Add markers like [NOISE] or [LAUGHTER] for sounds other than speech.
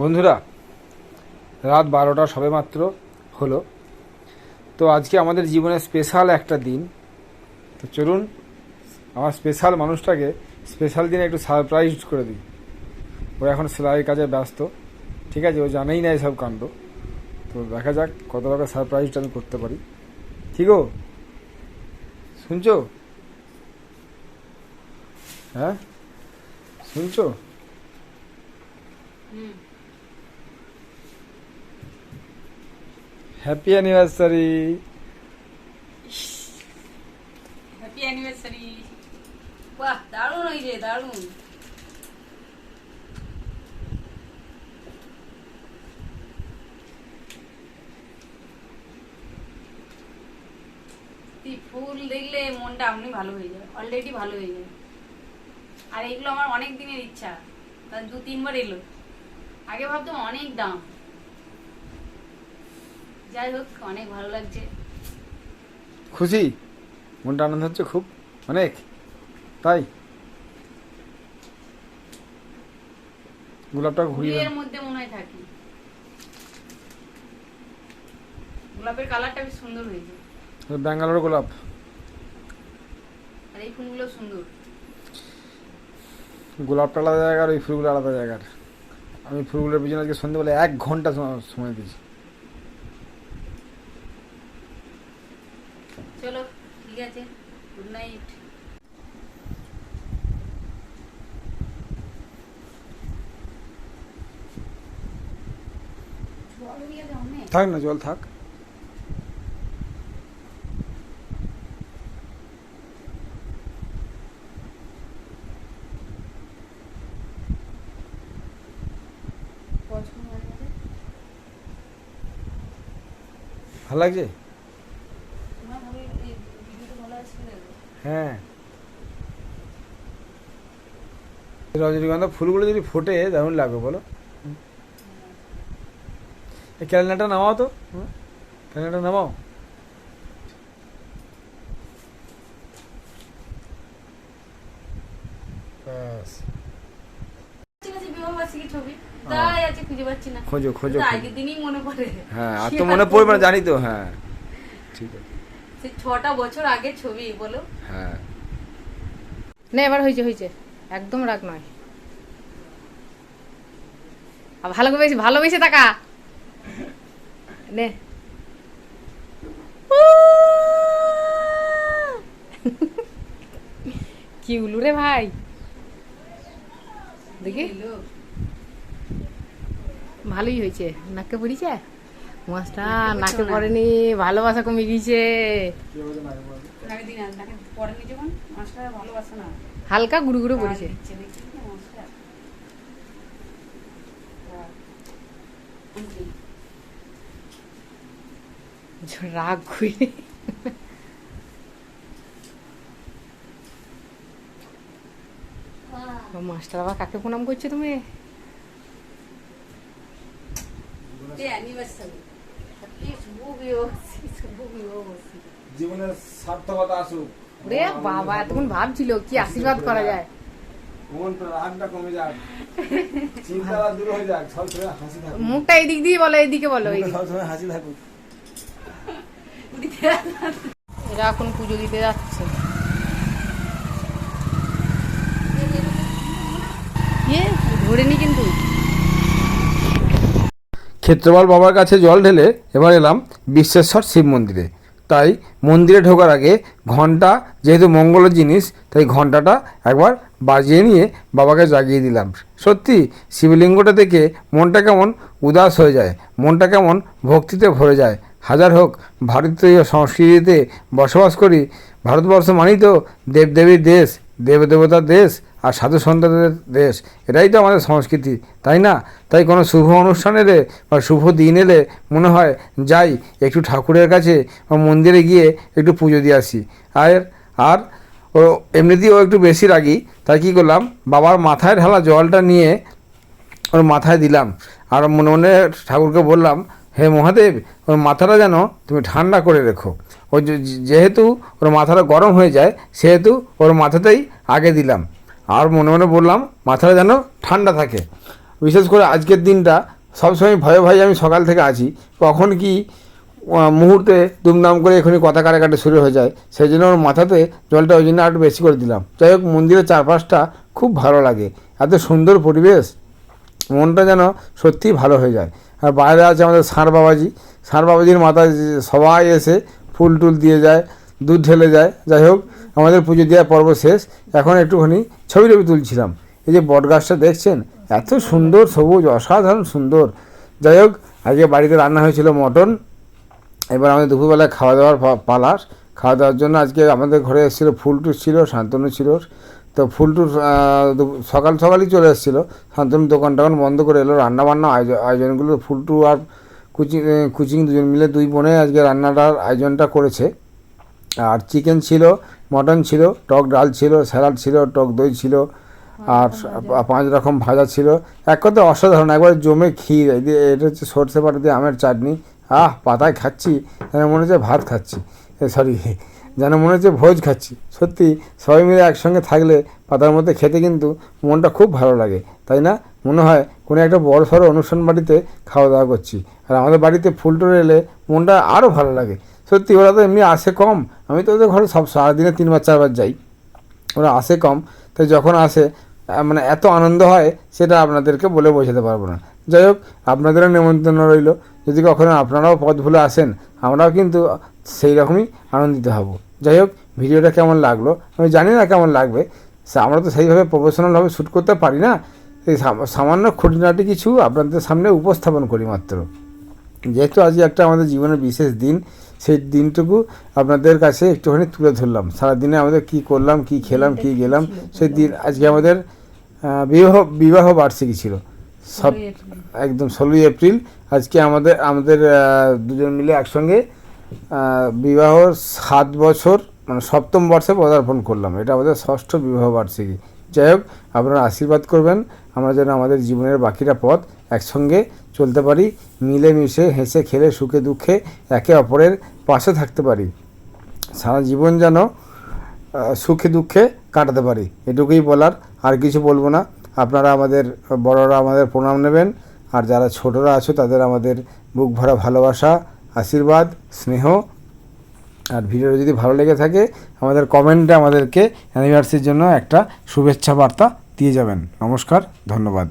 বন্ধুরা, রাত বারোটা সবে মাত্র হলো। তো আজকে আমাদের জীবনের স্পেশাল একটা দিন। তো চলুন, আমার স্পেশাল মানুষটাকে স্পেশাল দিনে একটু সারপ্রাইজ করে দিই। ও এখন সেলাইয়ের কাজে ব্যস্ত, ঠিক আছে? ও জানেই না এসব কাণ্ড। তো দেখা যাক কত রকম সারপ্রাইজটা আমি করতে পারি। ঠিক ও? শুনছো? হ্যাঁ? শুনছো? হ্যাপি অ্যানিভার্সারি হ্যাপি অ্যানিভার্সারি বাহ, দারুণ হয়েছে দারুণ। ফুল দেখলে মনটা এমনি ভালো হয়ে যাবে অলরেডি ভালো হয়ে যাবে আর এগুলো আমার অনেক দিনের ইচ্ছা তার দু তিনবার এলো। আগে ভাবতাম অনেক দাম। যাই হোক অনেক ভালো লাগছে। খুশি? মনটা আনন্দ হচ্ছে খুব? অনেক? তাই? গোলাপটা ঘুরিয়ে দাও। মধ্যে মনে হয় থাকি। গোলাপের কালারটা বেশ সুন্দর হয়েছে। ব্যাঙ্গালোর গোলাপ। আর এই ফুলগুলো সুন্দর। গোলাপটা আলাদা জায়গার ওই ফুলগুলো আলাদা জায়গার। আমি ফুলগুলোর পিছনে আজকে সন্ধ্যেবেলা এক ঘণ্টা সময়- সময় দিয়েছি চলো ঠিক আছে গুড নাইট থাক না জল থাক। ভালো লাগছে? হ্যাঁ। রজনীগন্ধা ফুলগুলো যদি ফোটে দারুণ লাগবে বলো। এই ক্যালেন্ডারটা নামাও তো। হুম? ক্যালেন্ডারটা নামাও। খুঁজে খোঁজো মনে হ্যাঁ আর তো মনে পড়বে না জানি তো হ্যাঁ। ঠিক আছে। ছটা বছর আগের ছবি বলো। হ্যাঁ। না এবার হয়েছে হয়েছে। একদম রাগ নয়। আর ভালো বেশি ভালোবেসে টাকা নে কি উলু রে ভাই দেখি ভালোই হয়েছে নাকে পড়িছে মাছটা নাকে পড়েনি ভালোবাসা কমে গিয়েছে হালকা গুড়ু গুড়ু পড়েছে আর দিচ্ছে, দেখছিস না মাস্টার? হ্যাঁ। আনছি। রাগ ঘুরে মাস্টার আবার কাকে প্রণাম করছ তুমি। জীবনের সার্থকতা আসুক। রে বাবা এতক্ষণ ভাবছিল কি আশীর্বাদ করা যায়। মনটা রাগটা কমে যাক। চিন্তা দূর হয়ে যাক সব হাসি মুখটা এদিক দিয়ে বলো এদিকে বলো হাসি থাকুক। [LAUGHS] এরা এখন পুজো দিতে যাচ্ছে। ক্ষেত্রপাল বাবার কাছে জল ঢেলে এবার এলাম বিশ্বেশ্বর শিব মন্দিরে। তাই মন্দিরে ঢোকার আগে ঘণ্টা যেহেতু মঙ্গলের জিনিস, তাই ঘন্টাটা একবার বাজিয়ে নিয়ে বাবাকে জাগিয়ে দিলাম। সত্যি, শিবলিঙ্গটা দেখে মনটা কেমন উদাস হয়ে যায়, মনটা কেমন ভক্তিতে ভরে যায়। হাজার হোক ভারতীয় সংস্কৃতিতে বসবাস করি, ভারতবর্ষ মানেই তো দেবদেবীর দেশ, দেবদেবতার দেশ আর সাধু সন্তানদের দেশ। এটাই তো আমাদের সংস্কৃতি, তাই না? তাই কোনো শুভ অনুষ্ঠান এলে বা শুভ দিন এলে মনে হয় যাই, একটু ঠাকুরের কাছে বা মন্দিরে গিয়ে একটু পুজো দিয়ে আসি। আর আর, ও এমনিতেই ও একটু বেশি রাগি, তাই কী করলাম? বাবার মাথায় ঢালা জলটা নিয়ে ওর মাথায় দিলাম। আর মনে মনে ঠাকুরকে বললাম হে মহাদেব, ওর মাথাটা যেন তুমি ঠান্ডা করে রেখো। ও যেহেতু ওর মাথাটা গরম হয়ে যায়, সেহেতু ওর মাথাতেই আগে দিলাম। আর মনে মনে বললাম, মাথাটা যেন ঠান্ডা থাকে। বিশেষ করে আজকের দিনটা, সবসময় ভয়ে ভয়ে আমি সকাল থেকে আছি। কখন কি মুহূর্তে দুমদাম করে এখনই কথা কাটাকাটি শুরু হয়ে যায় সেই জন্য ওর মাথাতে জলটা ওই জন্য একটু বেশি করে দিলাম। যাই হোক, মন্দিরের চারপাশটা খুব ভালো লাগে। এত সুন্দর পরিবেশ। মনটা যেন সত্যিই ভালো হয়ে যায়। আর বাইরে আছে আমাদের ষাঁড় বাবাজি। ষাঁড় বাবাজির মাথায় সবাই এসে ফুল টুল দিয়ে যায়, দুধ ঢেলে যায়। যাই হোক, আমাদের পুজো দেওয়ার পর্ব শেষ। এখন একটুখানি ছবি টবি তুলছিলাম। এই যে বট গাছটা দেখছেন, এত সুন্দর সবুজ, অসাধারণ সুন্দর। যাই হোক, আজকে বাড়িতে রান্না হয়েছিল মটন। এবার আমাদের দুপুরবেলায় খাওয়া দাওয়ার পা- পালা খাওয়া দাওয়ার জন্য আজকে আমাদের ঘরে এসেছিল ফুলটুর ছিল শান্তনু ছিল। তো দু- সকাল সকালই চলে এসেছিল। শান্তনু দোকান টোকান বন্ধ করে এলো। রান্না বান্না আয়োজন আয়োজনগুলো ফুলটু আর কুচিং কুচিং দুজন মিলে দুই বোনে আজকে রান্নাটার আয়োজনটা করেছে। আর চিকেন ছিল মটন ছিল টক ডাল ছিল স্যালাড ছিল টক দই ছিল আর পাঁচ রকম ভাজা ছিল। এক কথা অসাধারণ একবার জমে ক্ষীর। এটা হচ্ছে সর্ষে পাটা দিয়ে আমের চাটনি। আহ পাতায় খাচ্ছি। মনে হচ্ছে ভাত খাচ্ছি। সরি যেন মনে হচ্ছে ভোজ খাচ্ছি। সত্যি সবাই মিলে একসঙ্গে থাকলে পাতার মধ্যে খেতে কিন্তু মনটা খুব ভালো লাগে। তাই না? মনে হয় কোনো একটা বড় সড়ো অনুষ্ঠান বাড়িতে খাওয়া দাওয়া করছি। আর আমাদের বাড়িতে ফুল টুল এলে মনটা আরও ভালো লাগে। সত্যি ওরা তো এমনি আসে কম। আমি তো ওদের ঘরে সব সারাদিনে তিনবার, চারবার যাই। ওরা আসে কম। তাই যখন আসে মানে এত আনন্দ হয়, সেটা আপনাদেরকে বলে বোঝাতে পারব না। যাই হোক, আপনাদেরও নিমন্ত্রণ রইল। যদি কখনো আপনারাও পথ ভুলে আসেন, আমরাও কিন্তু সেই রকমই আনন্দিত হব। যাই হোক ভিডিওটা কেমন লাগল? আমি জানি না কেমন লাগবে। আমরা তো সেইভাবে প্রফেশনালভাবে শ্যুট করতে পারি না। এই সামান্য খুঁটিনাটি কিছু আপনাদের সামনে উপস্থাপন করি মাত্র। যেহেতু আজকে একটা আমাদের জীবনের বিশেষ দিন সেই দিনটুকু আপনাদের কাছে একটুখানি তুলে ধরলাম। সারাদিনে আমাদের কি করলাম কি খেলাম কি গেলাম সেই দিন আজকে আমাদের বিবাহ বিবাহ বার্ষিকী ছিল। সব একদম ষোলোই এপ্রিল। আজকে আমাদের আমাদের দুজন মিলে একসঙ্গে বিবাহ সাত বছর মানে সপ্তম বর্ষে পদার্পণ করলাম। এটা আমাদের ষষ্ঠ বিবাহ বার্ষিকী। যাই হোক, আপনারা আশীর্বাদ করবেন। আমরা যেন আমাদের জীবনের বাকিটা পথ একসঙ্গে চলতে পারি, মিলেমিশে হেসে খেলে, সুখে দুঃখে একে অপরের পাশে থাকতে পারি। সারা জীবন যেন সুখে দুঃখে কাটাতে পারি। এটুকুই বলার, আর কিছু বলব না। আপনারা আমাদের বড়রা আমাদের প্রণাম নেবেন। আর যারা ছোটরা আছো, তাদের আমাদের বুক ভরা ভালোবাসা আশীর্বাদ, স্নেহ, আর ভিডিওটা যদি ভালো লেগে থাকে, আমাদের কমেন্টে আমাদেরকে অ্যানিভার্সারির জন্য একটা শুভেচ্ছা বার্তা দিয়ে যাবেন। নমস্কার, ধন্যবাদ।